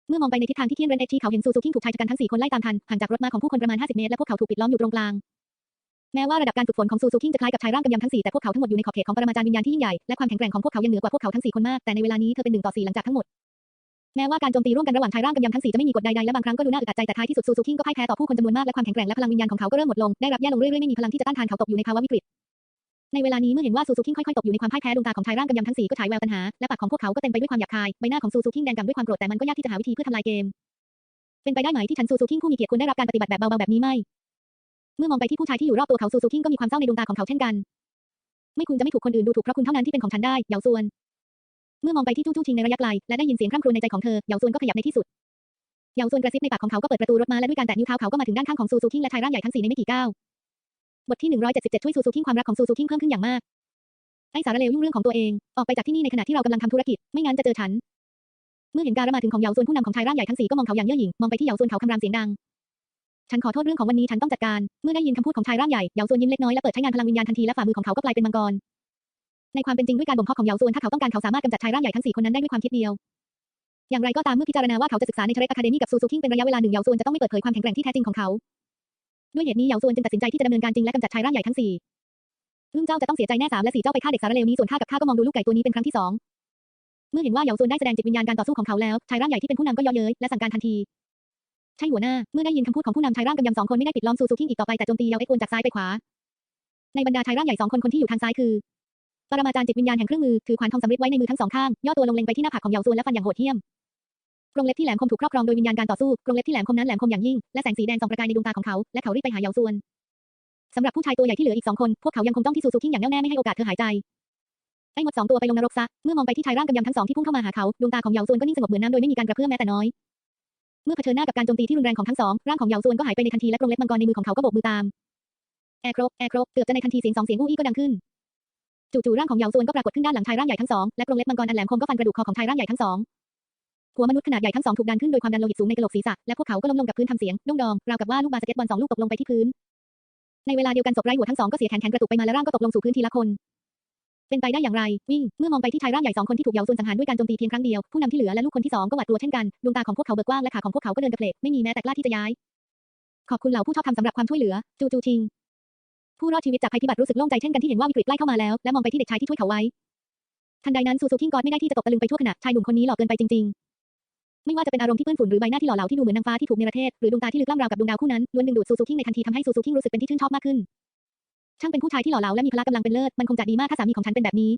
เมื่อมองไปในทิศทางที่เทียนเรนเอ็กชี้เขาเห็นซูซูคิงถูกชายชะกันทั้งสี่คนไล่ตามทันห่างจากรถม้าของผู้คนประมาณ50เมตรและพวกเขาถูกปิดล้อมอยู่ตรงกลาง แม้ว่าระดับการฝึกฝนของซูซูคิงจะคล้ายกับชายร่างกำยำทั้งสี่แต่พวกเขาทั้งหมดอยู่ในขอบเขตของปรมาจารย์วิญญาณที่ยิ่งใหญ่และความแข็งแกร่งของพวกเขายังเหนือกว่าพวกเขาทั้งสี่คนมากแต่ในเวลานี้เธอเป็นหนึ่งต่อสี่หลังจากทั้งหมดแม้ว่าการโจมตีร่วมกันระหว่างชายร่างกำยำทั้งสี่จะไม่มีกฎใดๆและบางครั้งก็ดูน่าอึดอัดใจแต่ท้ายที่สุดซูซูคิงก็พ่ายแพ้ต่อผู้คนจำนวนมากและความแข็งแกร่งและพลังวิญญาณของเขาก็เริ่มหมดลงได้รับแย่ลงเรื่อยๆไม่มีพลังที่จะต้านทานเขาตกอยู่ในภาวะวิกฤตในเวลานี้เมื่อเห็นว่าซูซูคิงค่อยๆตกอยู่ในความพ่ายแพ้ดวงตาของชายร่างกำยำทั้งสี่ก็ฉายแววปัญหาและปากของพวกเขาก็เต็มไปด้วยความหยาบคายใบหน้าของซูซูคิงแดงกำด้วยความโกรธแต่มันก็ยากที่จะหาวิธีเพื่อทำลายเกมเป็นไปได้ไหมที่ฉันซูซูคิงผู้มีเกียรติควรได้รับการปฏิบัติแบบเบาๆแบบนี้ไม่ มื่อมองไปที่ผู้ชายที่อยู่รอบตัวเขาซูซูคิงก็มีความเศร้าในดวงตาของเขาเช่นกัน ไม่คุณจะไม่ถูกคนอื่นดูถูกเพราะคุณเท่านั้นที่เป็นของฉันได้เหยาซวน เมื่อมองไปที่จู้จู้ชิงในระยะไกลและได้ยินเสียงคร่ำครวญในใจของเธอเหยาซวนก็ขยับในที่สุดเหยาซวนกระซิบในปากของเขาก็เปิดประตูรถมาและด้วยการแตะนิ้วเท้าเขาก็มาถึงด้านข้างของซูซูคิงและชายร่างใหญ่ทั้งสี่ในไม่กี่ก้าวบทที่ 177 ช่วยซูซูคิงความรักของซูซูคิงเพิ่มขึ้นอย่างมากไอ้สารเลวยุ่งเรื่องของตัวเองออกไปจากที่นี่ในขณะที่เรากำลังทำธุรกิจ ไม่งั้นจะเจอฉัน เมื่อเห็นการมาถึงของเหยาซวนผู้นำของชายร่างใหญ่ทั้งสี่ก็มองเขาอย่างเย่อหยิ่งมองไปที่เหยาซวนเขาคำรามเสียงดัง ฉันขอโทษเรื่องของวันนี้ฉันต้องจัดการ เมื่อได้ยินคำพูดของชายร่างใหญ่เหยาซวนยิ้มเล็กน้อยและเปิดใช้งานพลังวิญญาณทันทีและฝ่ามือของเขาก็กลายเป็นมังกร ในความเป็นจริงด้วยการบ่มเพาะของเหยาซวนถ้าเขาต้องการเขาสามารถกำจัดชายร่างใหญ่ทั้งสี่คนนั้นได้ด้วยความคิดเดียว อย่างไรก็ตามเมื่อพิจารณาว่าเขาจะศึกษาในเทเรสอะคาเดมี่กับซูซูคิงเป็นระยะเวลาหนึ่งเหยาซวนจะต้องไม่เปิดเผยความแข็งแกร่งที่แท้จริงของเขา ด้วยเหตุนี้เหยาซวนจึงตัดสินใจที่จะดำเนินการจริงและกำจัดชายร่างใหญ่ทั้งสี่อึ้งเจ้าจะต้องเสียใจแน่สามและสี่เจ้าไปฆ่าเด็กสารเลวนี้ส่วนข้ากับข้าก็มองดูลูกไก่ตัวนี้เป็นครั้งที่สองเมื่อเห็นว่าเหยาซวนได้แสดงจิตวิญญาณการต่อสู้ของเขาแล้วชายร่างใหญ่ที่เป็นผู้นำก็ย่อเย้ยและสั่งการทันที ใช่หัวหน้า เมื่อได้ยินคำพูดของผู้นำชายร่างกำยำสองคนไม่ได้ปิดล้อมซูซูคิงอีกต่อไปแต่โจมตีเยาเอ็กโอนจากซ้ายไปขวา ในบรรดาชายร่างใหญ่สองคนคนที่อยู่ทางซ้ายคือ ปรมาจารย์จิตวิญญาณแห่งเครื่องมือถือขวานทองสำริดไว้ในมือทั้งสองข้าง ย่อตัวลงเล็งไปที่หน้าผากของเยาซวนและฟันอย่างโหดเหี้ยมกรงเล็บที่แหลมคมถูกครอบครองโดยวิญญาณการต่อสู้กรงเล็บที่แหลมคมนั้นแหลมคมอย่างยิ่ง และแสงสีแดงส่องประกายในดวงตาของเขา และเขารีบไปหาเยาซวนสำหรับผู้ชายตัวใหญ่ที่เหลืออีกสองคน พวกเขายังคงต้องที่ซูซูคิงอย่างแน่วแน่ไม่ให้โอกาสเธอหายใจ ไอ้หมดสองตัวไปลงนรกซะ เมื่อมองไปที่ชายร่างกำยำทั้งสองที่พุ่งเข้ามาหาเขา ดวงตาของเยาซวนก็นิ่งสงบเหมือนน้ำโดยไม่มีการกระเพื่อมแม้แต่น้อย เมื่อเผชิญหน้ากับการโจมตีที่รุนแรงของทั้งสองร่างของเหยาซวนก็หายไปในทันทีและกรงเล็บมังกรในมือของเขาก็โบกมือตามแอร์ครบแอร์ครบเกือบจะในทันทีเสียงสองเสียงอู้อี้ก็ดังขึ้นจู่ๆร่างของเหยาซวนก็ปรากฏขึ้นด้านหลังชายร่างใหญ่ทั้งสองและกรงเล็บมังกรอันแหลมคมก็ฟันกระดูกคอของชายร่างใหญ่ทั้งสองหัวมนุษย์ขนาดใหญ่ทั้งสองถูกดันขึ้นโดยความดันโลหิตสูงในกระโหลกศีรษะและพวกเขาก็ล้มลงกับพื้นทำเสียงด้งดองราวกับว่าลูกบาสเกตบอลสองลูกตกลงไปที่พื้นในเวลาเดียวกันศพไร้หัวทั้งสองก็เสียแขนแขนกระตุกไปมาและร่างก็ตกลงสู่พื้นทีละคน เป็นไปได้อย่างไร วิ่ง เมื่อมองไปที่ชายร่างใหญ่สองคนที่ถูกเหยาซวนสังหารด้วยการโจมตีเพียงครั้งเดียว ผู้นำที่เหลือและลูกคนที่สองก็หวาดกลัวเช่นกันดวงตาของพวกเขาเบิกกว้างและขาของพวกเขาก็เดินกระเพลกไม่มีแม้แต่กล้าที่จะย้าย ขอบคุณเหล่าผู้ชอบธรรมสำหรับความช่วยเหลือ จูจูชิง ผู้รอดชีวิตจากภัยพิบัติรู้สึกโล่งใจเช่นกันที่เห็นว่าวิกฤตใกล้เข้ามาแล้วและมองไปที่เด็กชายที่ช่วยเขาไว้ทันใดนั้นซูซูคิงกอดไม่ได้ที่จะตกตะลึงไปทั่วขณะชายหนุ่มคนนี้หล่อเกินไปจริงๆ ไม่ว่าจะเป็นอารมณ์ที่เปื้อนฝุ่นหรือใบหน้าที่หล่อเหลาที่ดูเหมือนนางฟ้าที่ถูกเนรเทศหรือดวงตาที่ลึกล้ำราวกับดวงดาวคู่นั้นล้วนดึงดูดซูซูคิงในทันทีทำให้ซูซูคิงรู้สึกเป็นที่ชื่นชอบมากขึ้น ช่างเป็นผู้ชายที่หล่อเหลาและมีพละกำลังเป็นเลิศ มันคงจะดีมากถ้าสามีของฉันเป็นแบบนี้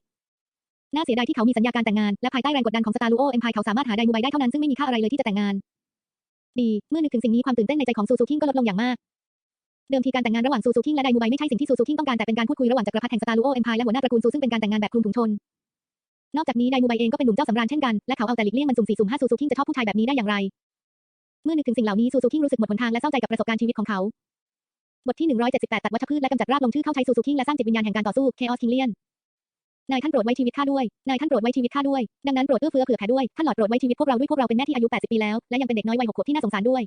น่าเสียดายที่เขามีสัญญาการแต่งงาน และภายใต้แรงกดดันของสตาร์ลูโอเอ็มพายเขาสามารถหาไดมูไบได้เท่านั้นซึ่งไม่มีค่าอะไรเลยที่จะแต่งงาน ดี เมื่อนึกถึงสิ่งนี้ความตื่นเต้นในใจของซูซูคิงก็ลดลงอย่างมาก เดิมทีการแต่งงานระหว่างซูซูคิงและไดมูไบไม่ใช่สิ่งที่ซูซูคิงต้องการแต่เป็นการพูดคุยระหว่างจักรพรรดิแห่งสตาร์ลูโอเอ็มพายและหัวหน้าตระกูลซูซึ่งเป็นการแต่งงานแบบคลุมถุงชนนอกจากนี้ไดมูไบเองก็เป็นหนุ่มเจ้าสำราญเช่นกัน และเขาเอาแต่หลีกเลี่ยงมันสุ่มสี่สุ่มห้าซูซูคิงจะชอบผู้ชายแบบนี้ได้อย่างไร เมื่อนึกถึงสิ่งเหล่านี้ซูซูคิงรู้สึกหมดหนทางและเศร้าใจกับประสบการณ์ชีวิตของเขา บทที่ 178 ตัดวัชพืชและกำจัดรากลงชื่อเข้าใช้ซูซูคิงและสร้างจิตวิญญาณแห่งการต่อสู้ Chaos k i n g l i a n นายท่านโปรดไว้ชีวิตข้าด้วย นายท่านโปรดไว้ชีวิตข้าด้วย ดังนั้นโปรดเอื้อเฟื้อเผื่อแผ่ด้วย ท่านหลอดโปรดไว้ชีวิตพวกเราด้วยพวกเราเป็นแม่ที่อายุ 80 ปีแล้ว และยังเป็นเด็กน้อยวัย6ขวบที่น่าสงสารด้วย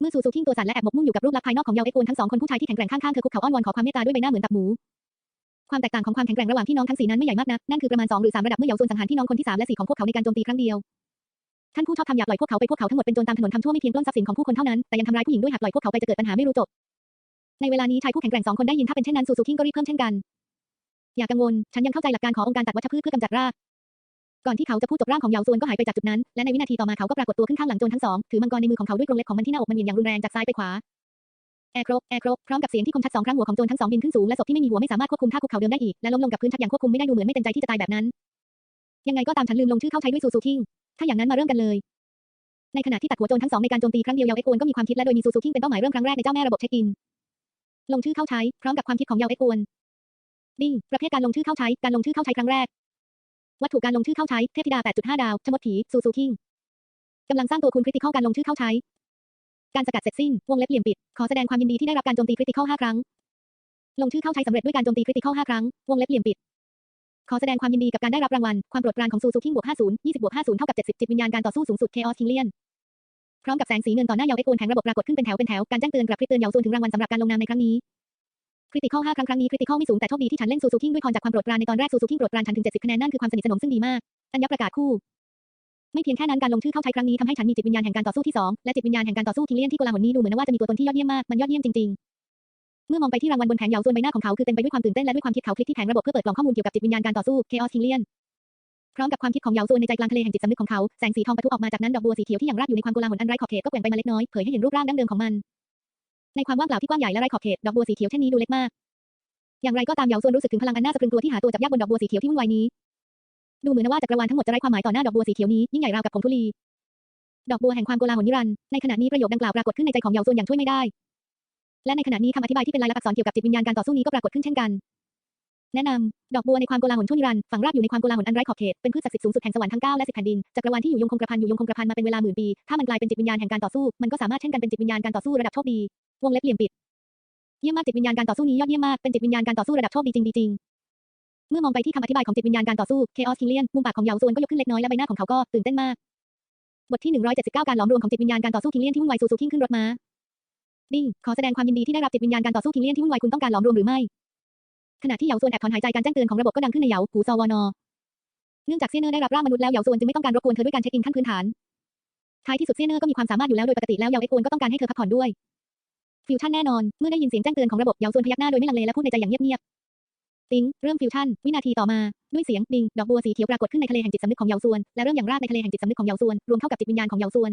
เมื่อซูซูคิงตัวสั่นและแอบหมกมุ่นอยู่กับรูปลักษณ์ภายนอกของเยาว์เอกโอนทั้งสองคนผู้ชายที่แข็งแกร่งข้างๆเธอคุกเข่าอ้อนวอนขอความเมตตาด้วยใบหน้าเหมือนตับหมู ความแตกต่างของความแข็งแกร่งระหว่างพี่น้องทั้งสี่นั้นไม่ใหญ่มากนัก นั่นคือประมาณ2หรือ3ระดับเมื่อเยาซวนสังหารพี่น้องคนที่3และ4ของพวกเขาในการโจมตีครั้งเดียว ท่านผู้ชอบทำอย่าปล่อยพวกเขาไปพวกเขาทั้งหมดเป็นโจรตามถนนทำทั่วไม่เพียงปล้นทรัพย์สินของผู้คนเท่านั้นแต่ยังทำร้ายผู้หญิงด้วยหากปล่อยพวกเขาไปจะเกิดปัญหาไม่รู้จบ ในเวลานี้ชายผู้แข็งแกร่งสองคนได้ยินถ้าเป็นเช่นนั้นซูซูคิงก็รีบเพิ่มเช่นกัน อย่ากังวล ฉันยังเข้าใจหลักการขององค์การตัดวัชพืชเพื่อกำจัดราก ก่อนที่เขาจะพูดจบร่างของเหยาซวนก็หายไปจากจุดนั้น และในวินาทีต่อมาเขาก็ปรากฏตัวขึ้นข้างหลังโจรทั้งสองถือมังกรในมือของเขาด้วยกรงเล็บของมันที่หน้าอกมันเหวี่ยงอย่างรุนแรงจากซ้ายไปขวาแอร์ครบแอร์ครบพร้อมกับเสียงที่คมชัดสองครั้งหัวของโจรทั้งสองบินขึ้นสูงและศพที่ไม่มีหัวไม่สามารถควบคุมท่าคุกเข่าเดิมได้อีกและล้มลงกับพื้นทับอย่างควบคุมไม่ได้ดูเหมือนไม่เต็มใจที่จะตายแบบนั้น ยังไงก็ตามฉันลืมลงชื่อเข้าใช้ด้วยซูซูคิงถ้าอย่างนั้นมาเริ่มกันเลย ในขณะที่ตัดหัวโจรทั้งสองในการโจมตีครั้งเดียวเยาวเอ็กโอนก็มีความคิดและโดยมีซูซูคิงเป็นเป้าหมายเริ่มครั้งแรกในเจ้าแม่ระบบเช็คอิน ลงชื่อเข้าใช้ พร้อมกับความคิดของเยาเอ็กโอนดิ้งประเภทการลงชื่อเข้าใช้ การลงชื่อเข้าใช้ครั้งแรก วัตถุการลงชื่อเข้าใช้ เทพธิดา 8.5 ดาว ชมดผี ซูซูคิงกำลังสร้างตัวคุณคริติคอลการลงชื่อเข้าใช้ การสกัดเสร็จสิ้น วงเล็บเหลี่ยมปิด ขอแสดงความยินดีที่ได้รับการโจมตีคริติคอล5ครั้ง ลงชื่อเข้าใช้สำเร็จด้วยการโจมตีคริติคอล5ครั้ง วงเล็บเหลี่ยมปิด ขอแสดงความยินดีกับการได้รับรางวัล ความโปรดปรานของซูซูคิงบวก50 20บวก50 เท่ากับ70จิตวิญญาณการต่อสู้สูงสุด Chaos k i n g l i a n พร้อมกับแสงสีเงินต่อหน้าเยาเอ็กโอนแผงระบบปรากฏขึ้นเป็นแถวเป็นแถวการแจ้งเตือนกระพริบเตือนเยาส่วนถึงรางวัลสำหรับการลงนามในครั้งนี้คริติคอล5ครั้งครั้งนี้คริติคอลไม่สูงแต่โชคดีที่ฉันเล่นซูซูคิงด้วยพรจากความโปรดปรานในตอนแรกซูซูคิงโปรดปรานฉันถึง70คะแนนนั่นคือความสนิทสนมซึ่งดีมากอัญญประกาศคู่ ไม่เพียงแค่นั้นการลงชื่อเข้าใช้ครั้งนี้ทำให้ฉันมีจิตวิญญาณแห่งการต่อสู้ที่สองและจิตวิญญาณแห่งการต่อสู้คิงเลียนที่โกลาหลนี้ดูเหมือนว่าจะมีตัวตนที่ยอดเยี่ยมมากมันยอดเยี่ยมจริงๆ เมื่อมองไปที่รางวัลบนแผงเยาส่วนใบหน้าของเขาคือเต็มไปด้วยความตื่นเต้นและด้วยความคิดเขาคลิกที่แผงระบบเพื่อเปิดกล่องข้อมูลเกี่ยวกับจิตวิญญาณการต่อสู้ Chaos k i n g l i a n พร้อมกับความคิดของเหยาส่วนในใจกลางทะเลแห่งจิตสำนึกของเขา แสงสีทองปะทุออกมาจากนั้นดอกบัวสีเขียวที่ยังรากอยู่ในความโกลาหลอันไร้ขอบเขตก็แกว่งไปมาเล็กน้อย เผยให้เห็นรูปร่างดั้งเดิมของมัน ในความว่างเปล่าที่กว้างใหญ่และไร้ขอบเขต ดอกบัวสีเขียวเช่นนี้ดูเล็กมาก อย่างไรก็ตามเหยาส่วนรู้สึกถึงพลังอันน่าสะพรึงตัวที่หาตัวจับยากบนดอกบัวสีเขียวที่วุ่นวายนี้ ดูเหมือนว่าจักรวาลทั้งหมดจะไร้ความหมายต่อหน้าดอกบัวสีเขียวนี้ยิ่งใหญ่ราวกับผงธุลี ดอกบัวแห่งความโกลาหลนิรันดร์ในขณะนี้ประโยคดังกล่าวปรากฏขึ้นในใจของเหยาส่วนอย่างช่วยไม่ได้ และในขณะนี้คำอธิบายที่เป็นลายลักษณ์อักษรเกี่ยวกับจิตวิญญาณการต่อสู้นี้ก็ปรากฏขึ้นเช่นกัน แนะนำ ดอกบัวในความโกลาหลชั่วนิรันดร์ฝังรากอยู่ในความโกลาหลอันไร้ขอบเขต เป็นพืชศักดิ์สิทธิ์สูงสุดแห่งสวรรค์ทั้งเก้าและสิบแผ่นดิน จักรวาลที่อยู่ยงคงกระพันอยู่ยงคงกระพันมาเป็นเวลาหมื่นปี ถ้ามันกลายเป็นจิตวิญญาณแห่งการต่อสู้ มันก็สามารถเช่นกันเป็นจิตวิญญาณการต่อสู้ระดับโชคดี วงเล็บเหลี่ยมปิด เยี่ยมมากจิตวิญญาณการต่อสู้นี้ยอดเยี่ยมมาก เป็นจิตวิญญาณการต่อสู้ระดับโชคดีจริงดีจริงเมื่อมองไปที่คำอธิบายของจิตวิญญาณการต่อสู้ Chaos k i n g l i a n มุมปากของเหยาซวนก็ยกขึ้นเล็กน้อยและใบหน้าของเขาก็ตื่นเต้นมาก บทที่ 179 การหลอมรวมของจิตวิญญาณการต่อสู้คิงเลียนที่วุ่นวายซูซูคิงขึ้นรถม้าดิ้งขอแสดงความยินดีที่ได้รับจิตวิญญาณการต่อสู้คิงเลียนที่วุ่นวายคุณต้องการหลอมรวมหรือไม่ ขณะที่เหยาซวนแอบถอนหายใจการแจ้งเตือนของระบบก็ดังขึ้นในเหยาหูซอวอนอเนื่องจากเซียเนอร์ได้รับร่างมนุษย์แล้วเหยาซวนจึงไม่ต้องการรบกวนเธอด้วยการเช็คอินขั้นพื้นฐาน ท้ายที่สุดเซียเนอร์ก็มีความสามารถอยู่แล้วโดยปกติแล้วเหยาเอ็กโอนก็ต้องการให้เธอพักผ่อนด้วย ฟิวชั่นแน่นอน เมื่อได้ยินเสียงแจ้งเตือนของระบบเหยาซวนพยักหน้าโดยไม่ลังเลและพูดในใจอย่างเงียบๆติ้งเริ่มฟิวชั่น วินาทีต่อมา ด้วยเสียงดิงดอกบัวสีเขียวปรากฏขึ้นในทะเลแห่งจิตสำนึกของเหยาซวนและเริ่มอย่างรากในทะเลแห่งจิตสำนึกของเหยาซวนรวมเข้ากับจิตวิญญาณของเหยาซวน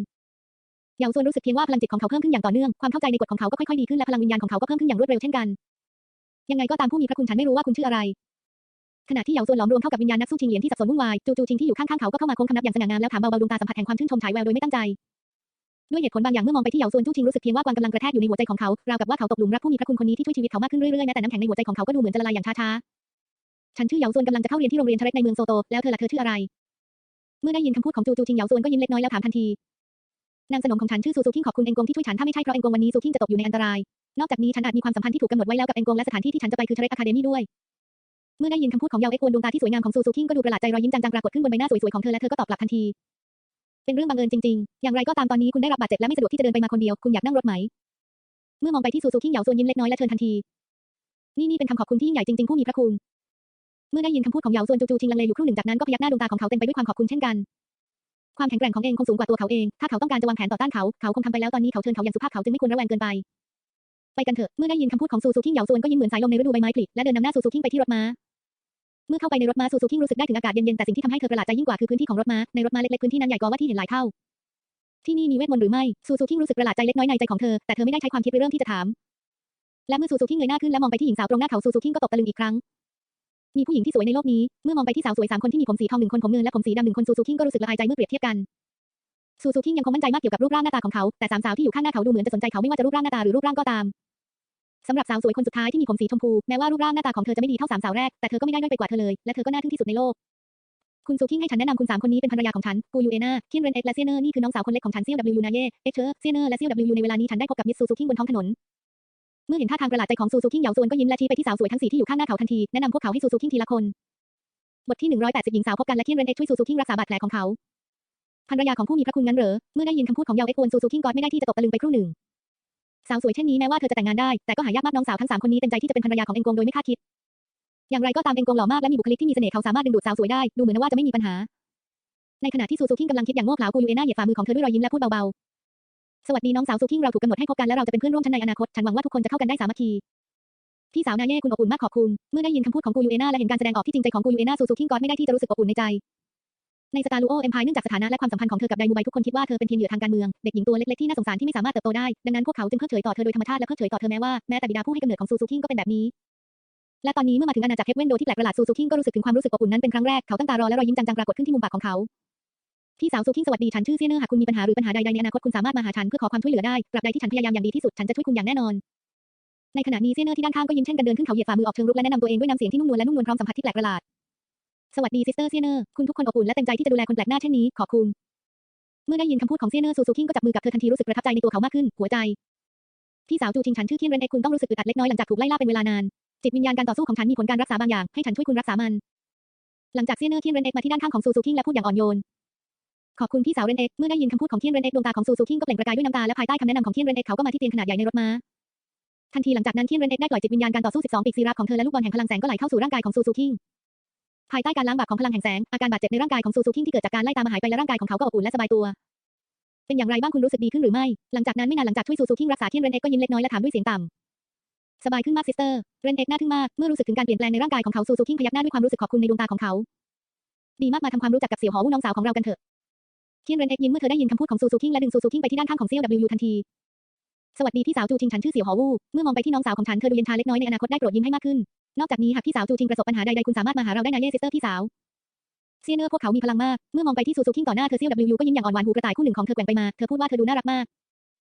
เหยาซวนรู้สึกเพียงว่าพลังจิตของเขาเพิ่มขึ้นอย่างต่อเนื่องความเข้าใจในกฎของเขาก็ค่อยๆดีขึ้นและพลังวิญญาณของเขาก็เพิ่มขึ้นอย่างรวดเร็วเช่นกัน ยังไงก็ตามผู้มีพระคุณฉันไม่รู้ว่าคุณชื่ออะไร ขณะที่เหยาซวนหลอมรวมเข้ากับวิญญาณนักสู้ชิงเหรียญที่สับสนวุ่นวาย จู่ๆชิงที่อยู่ข้างๆเขาก็เข้ามาโค้งคำนับอย่างสง่างามแล้วถามเบาๆดวงตาสัมผัสแห่งความชื่นชมฉายแววโดยไม่ตั้งใจ ด้วยเหตุผลบางอย่างเมื่อมองไปที่เหยาซวนจู้ชิงรู้สึกเพียงว่ากวางกำลังกระแทกอยู่ในหัวใจของเขา ราวกับว่าเขาตกหลุมรักผู้มีพระคุณคนนี้ที่ช่วยชีวิตเขามากขึ้นเรื่อยๆแม้แต่น้ำแข็งในหัวใจของเขาก็ดูเหมือนจะละลายอย่างช้าๆ ฉันชื่อเหยาซวนกำลังจะเข้าเรียนที่โรงเรียนเทเรกในเมืองโซโต แล้วเธอล่ะเธอชื่ออะไร เมื่อได้ยินคำพูดของจูจูชิงเหยาซวนก็ยิ้มเล็กน้อยแล้วถามทันทีนางสนมของฉันชื่อซูซูคิงขอบคุณเองกงที่ช่วยฉันถ้าไม่ใช่เพราะเองกงวันนี้ซูคิงจะตกอยู่ในอันตราย นอกจากนี้ฉันอาจมีความสัมพันธ์ที่ถูกกำหนดไว้แล้วกับเอ็งกงและสถานที่ที่ฉันจะไปคือเทเรกอะคาเดมี่ด้วย เมื่อได้ยินคำพูดของเยาเอ็กวนดวงตาที่สวยงามของซูซูคิงก็ดูประหลาดใจรอยยิ้มจางๆปรากฏขึ้นบนใบหน้าสวยๆของเธอและเธอก็ตอบกลับทันที เป็นเรื่องบังเอิญจริงๆ อย่างไรก็ตามตอนนี้คุณได้รับบาดเจ็บและไม่สะดวกที่จะเดินไปมาคนเดียว คุณอยากนั่งรถไหม เมื่อมองไปที่ซูซูคิงเหยาซวนยิ้มเล็กน้อยและเชิญทันที นี่นี่เป็นคำขอบคุณที่ยิ่งใหญ่จริงๆผู้มีพระคุณเมื่อได้ยินคำพูดของเหยาซวนจูจูชิงลังเลอยู่ครู่หนึ่งจากนั้นก็พยักหน้าดวงตาของเขาเต็มไปด้วยความขอบคุณเช่นกัน ความแข็งแกร่งของเองคงสูงกว่าตัวเขาเอง ถ้าเขาต้องการจะวางแผนต่อต้านเขา เขาคงทำไปแล้วตอนนี้เขาเชิญเขาอย่างสุภาพเขาจึงไม่ควรระแวงเกินไป ไปกันเถอะ เมื่อได้ยินคำพูดของซูซูคิงเหยาซวนก็ยิ้มเหมือนสายลมในฤดูใบไม้ผลิและเดินนำหน้าซูซูคิงไปที่รถม้า เมื่อเข้าไปในรถม้าซูซูคิงรู้สึกได้ถึงอากาศเย็นๆแต่สิ่งที่ทำให้เธอประหลาดใจยิ่งกว่าคือพื้นที่ของรถม้าในรถม้าเล็กๆพื้นที่นั้นใหญ่กว่าว่าที่เห็นหลายเท่า ที่นี่มีเวทมนต์หรือไม่ซูซูคิงรู้สึกประหลาดใจเล็กน้อยในใจของเธอแต่เธอไม่ได้ใช้ความคิดไปเริ่มที่จะถาม และเมื่อซูซูคิงเงยหน้าขึ้นและมองไปที่หญิงสาวตรงหน้าเขาซูซูคิงก็ตกตะลึงอีกครั้งมีผู้หญิงที่สวยในโลกนี้ เมื่อมองไปที่สาวสวยสามคนที่มีผมสีทองหนึ่งคนผมเงินและผมสีดำหนึ่งคนซูซูคิงก็รู้สึกละอายใจเมื่อเปรียบเทียบกัน ซูซูคิงยังคงมั่นใจมากเกี่ยวกับรูปร่างหน้าตาของเขา แต่สามสาวที่อยู่ข้างหน้าเขาดูเหมือนจะสนใจเขาไม่ว่าจะรูปร่างหน้าตาหรือรูปร่างก็ตาม สำหรับสาวสวยคนสุดท้ายที่มีผมสีชมพู แม้ว่ารูปร่างหน้าตาของเธอจะไม่ดีเท่าสามสาวแรก แต่เธอก็ไม่ได้ด้อยไปกว่าเธอเลย และเธอก็น่าทึ่งที่สุดในโลก คุณซูคิงให้ฉันแนะนำคุณสามคนนี้เป็นภรรยาของฉัน กูยูเอนาคินเรนเอ็กและเซียเนอร์นี่คือน้องสาวคนเล็กของฉันเซียวดับลิวนาเย่เอ็กเชอร์เซียเนอร์และเซียวดับลิวในเวลานี้ฉันได้พบกับมิสซูซูคิงบนท้องถนน เมื่อเห็นท่าทางประหลาดใจของซูซูคิงเหยาซวนก็ยิ้มและชี้ไปที่สาวสวยทั้งสี่ที่อยู่ข้างหน้าเขาทันที แนะนำพวกเขาให้ซูซูคิงทีละคน บทที่180หญิงสาวพบกันและคินเรนเอ็กช่วยซูซูคิงรักษาบาดแผลของเขาภรรยาของผู้มีพระคุณงั้นเหรอ เมื่อได้ยินคำพูดของเยาเอ็กวนซูซูคิงก็ไม่ได้ที่จะตกตะลึงไปครู่หนึ่ง สาวสวยเช่นนี้แม้ว่าเธอจะแต่งงานได้ แต่ก็หายากมากน้องสาวทั้งสามคนนี้เต็มใจที่จะเป็นภรรยาของเอ็งกงโดยไม่คาดคิด อย่างไรก็ตามเอ็งกงหล่อมากและมีบุคลิกที่มีเสน่ห์เขาสามารถดึงดูดสาวสวยได้ ดูเหมือนว่าจะไม่มีปัญหา ในขณะที่ซูซูคิงกำลังคิดอย่างโง่เขลากูยูเอน่าเหยียดฝ่ามือของเธอด้วยรอยยิ้มและพูดเบาๆ สวัสดีน้องสาวซูคิงเราถูกกำหนดให้คบกันและเราจะเป็นเพื่อนร่วมชั้นในอนาคต ฉันหวังว่าทุกคนจะเข้ากันได้สามัคคีพี่สาวนาเย่คุณอบอุ่นมากขอบคุณ เมื่อได้ยินคำพูดของกูยูเอน่าและเห็นการแสดงออกที่จริงใจของกูยูเอน่าซูซูคิงก็ไม่ได้ที่จะรู้สึกอบอุ่นในใจ ในสตาร์ลูโอเอ็มพายเนื่องจากสถานะและความสัมพันธ์ของเธอกับไดมูไบทุกคนคิดว่าเธอเป็นเพียงเหยื่อทางการเมือง เด็กหญิงตัวเล็กๆที่น่าสงสารที่ไม่สามารถเติบโตได้ ดังนั้นพวกเขาจึงเพิกเฉยต่อเธอโดยธรรมชาติและเพิกเฉยต่อเธอแม้ว่าแม้แต่บิดาผู้ให้กำเนิดของซูซูคิงก็เป็นแบบนี้และตอนนี้เมื่อมาถึงอาณาจักรเฮเวนโดที่แปลกประหลาดซูซูคิงก็รู้สึกถึงความรู้สึกอบอุ่นนั้นเป็นครั้งแรกเขาตั้งตารอและรอยยิ้มจางๆปรากฏขึ้นที่มุมปากของเขาพี่สาวซูคิงสวัสดีฉันชื่อเซียเนอร์หากคุณมีปัญหาหรือปัญหาใดๆในอนาคตคุณสามารถมาหาฉันเพื่อขอความช่วยเหลือได้ตราบใดที่ฉันพยายามอย่างดีที่สุดฉันจะช่วยคุณอย่างแน่นอนในขณะนี้เซียเนอร์ที่ด้านข้างก็ยิ้มเช่นกันเดินขึ้นเขาเหยียดฝ่ามือออกเชิงรุกและแนะนำตัวเองด้วยน้ำเสียงที่นุ่มนวลและนุ่มนวลพร้อมสัมผัสที่แปลกประหลาด สวัสดีซิสเตอร์เซียเนอร์คุณทุกคนอบอุ่นและเต็มใจที่จะดูแลคนแปลกหน้าเช่นนี้ ขอบคุณ เมื่อได้ยินคำพูดของเซียเนอร์ซูซูคิงก็จับมือกับเธอทันทีรู้สึกประทับใจในตัวเขามากขึ้น หัวใจ พี่สาวจูชิงฉันชื่อเทียนเรนเอกคุณต้องรู้สึกอึดอัดเล็กน้อยหลังจากถูกไล่ล่าเป็นเวลานาน จิตวิญญาณการต่อสู้ของฉันมีผลการรักษาบางอย่าง ให้ฉันช่วยคุณรักษามัน หลังจากเซียเนอร์เทียนเรนเอกมาที่ด้านข้างของซูซูคิงและพูดอย่างอ่อนโยน ขอบคุณพี่สาวเรนเอกเมื่อได้ยินคำพูดของเทียนเรนเอกดวงตาของซูซูคิงก็เปล่งประกายด้วยน้ำตาและภายใต้คำแนะนำของเทียนเรนเอกเขาก็มาที่เตียงขนาดใหญ่ในรถม้าทันทีหลังจากนั้นเทียนเรนเอกได้ปล่อยจิตวิญญาณการต่อสู้ 12 ปีกซีรับของเธอและลูกบอลแห่งพลังแสงก็ไหลเข้าสู่ร่างกายของซูซูคิง ภายใต้การล้างบาปของพลังแห่งแสง อาการบาดเจ็บในร่างกายของซูซูคิงที่เกิดจากการไล่ตามมาหายไปและร่างกายของเขาก็อบอุ่นและสบายตัว เป็นอย่างไรบ้างคุณรู้สึกดีขึ้นหรือไม่ หลังจากนั้นไม่นานหลังจากช่วยซูซูคิงรักษาเทียนเรนเอกก็ยิ้มเล็กน้อยและถามด้วยเสียงต่ำสบายขึ้นมากซิสเตอร์ เรนเอกน่าทึ่งมาก เมื่อรู้สึกถึงการเปลี่ยนแปลงในร่างกายของเขาซูซูคิงพยักหน้าด้วยความรู้สึกขอบคุณในดวงตาของเขา ดีมากมาทำความรู้จักกับเสี่ยวหอวู้น้องสาวของเรากันเถอะเทียนเรนเอกยิ้มเมื่อเธอได้ยินคำพูดของซูซูคิงและดึงซูซูคิงไปที่ด้านข้างของเซียวทันทีสวัสดีพี่สาวจูจิงฉันชื่อเสี่ยวหอวู้เมื่อมองไปที่น้องสาวของฉันเธอดูเย็นชาเล็กน้อยในอนาคตได้โปรดยิ้มให้มากขึ้น นอกจากนี้หากพี่สาวจูชิงประสบปัญหาใดๆคุณสามารถมาหาเราได้นเย่ซิสเตอร์พี่สาวเซียเนอร์พวกเขามีพลังมาก เมื่อมองไปที่ซูซูคิงต่อหน้าเธอเซียว W ก็ยิ้มอย่างอ่อนหวานหูกระต่ายคู่หนึ่งของเธอแกว่งไปมา เธอพูดว่าเธอดูน่ารักมาก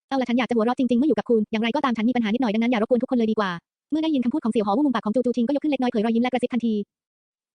เอาละฉันอยากจะหัวเราะจริงๆ เมื่ออยู่กับคุณ อย่างไรก็ตามฉันมีปัญหานิดหน่อยดังนั้นอย่ารบกวนทุกคนเลยดีกว่า เมื่อได้ยินคำพูดของเสี่ยวหอวู้มุมปากของจูจูชิงก็ยกขึ้นเล็กน้อยเผยรอยยิ้มและกระซิบทันที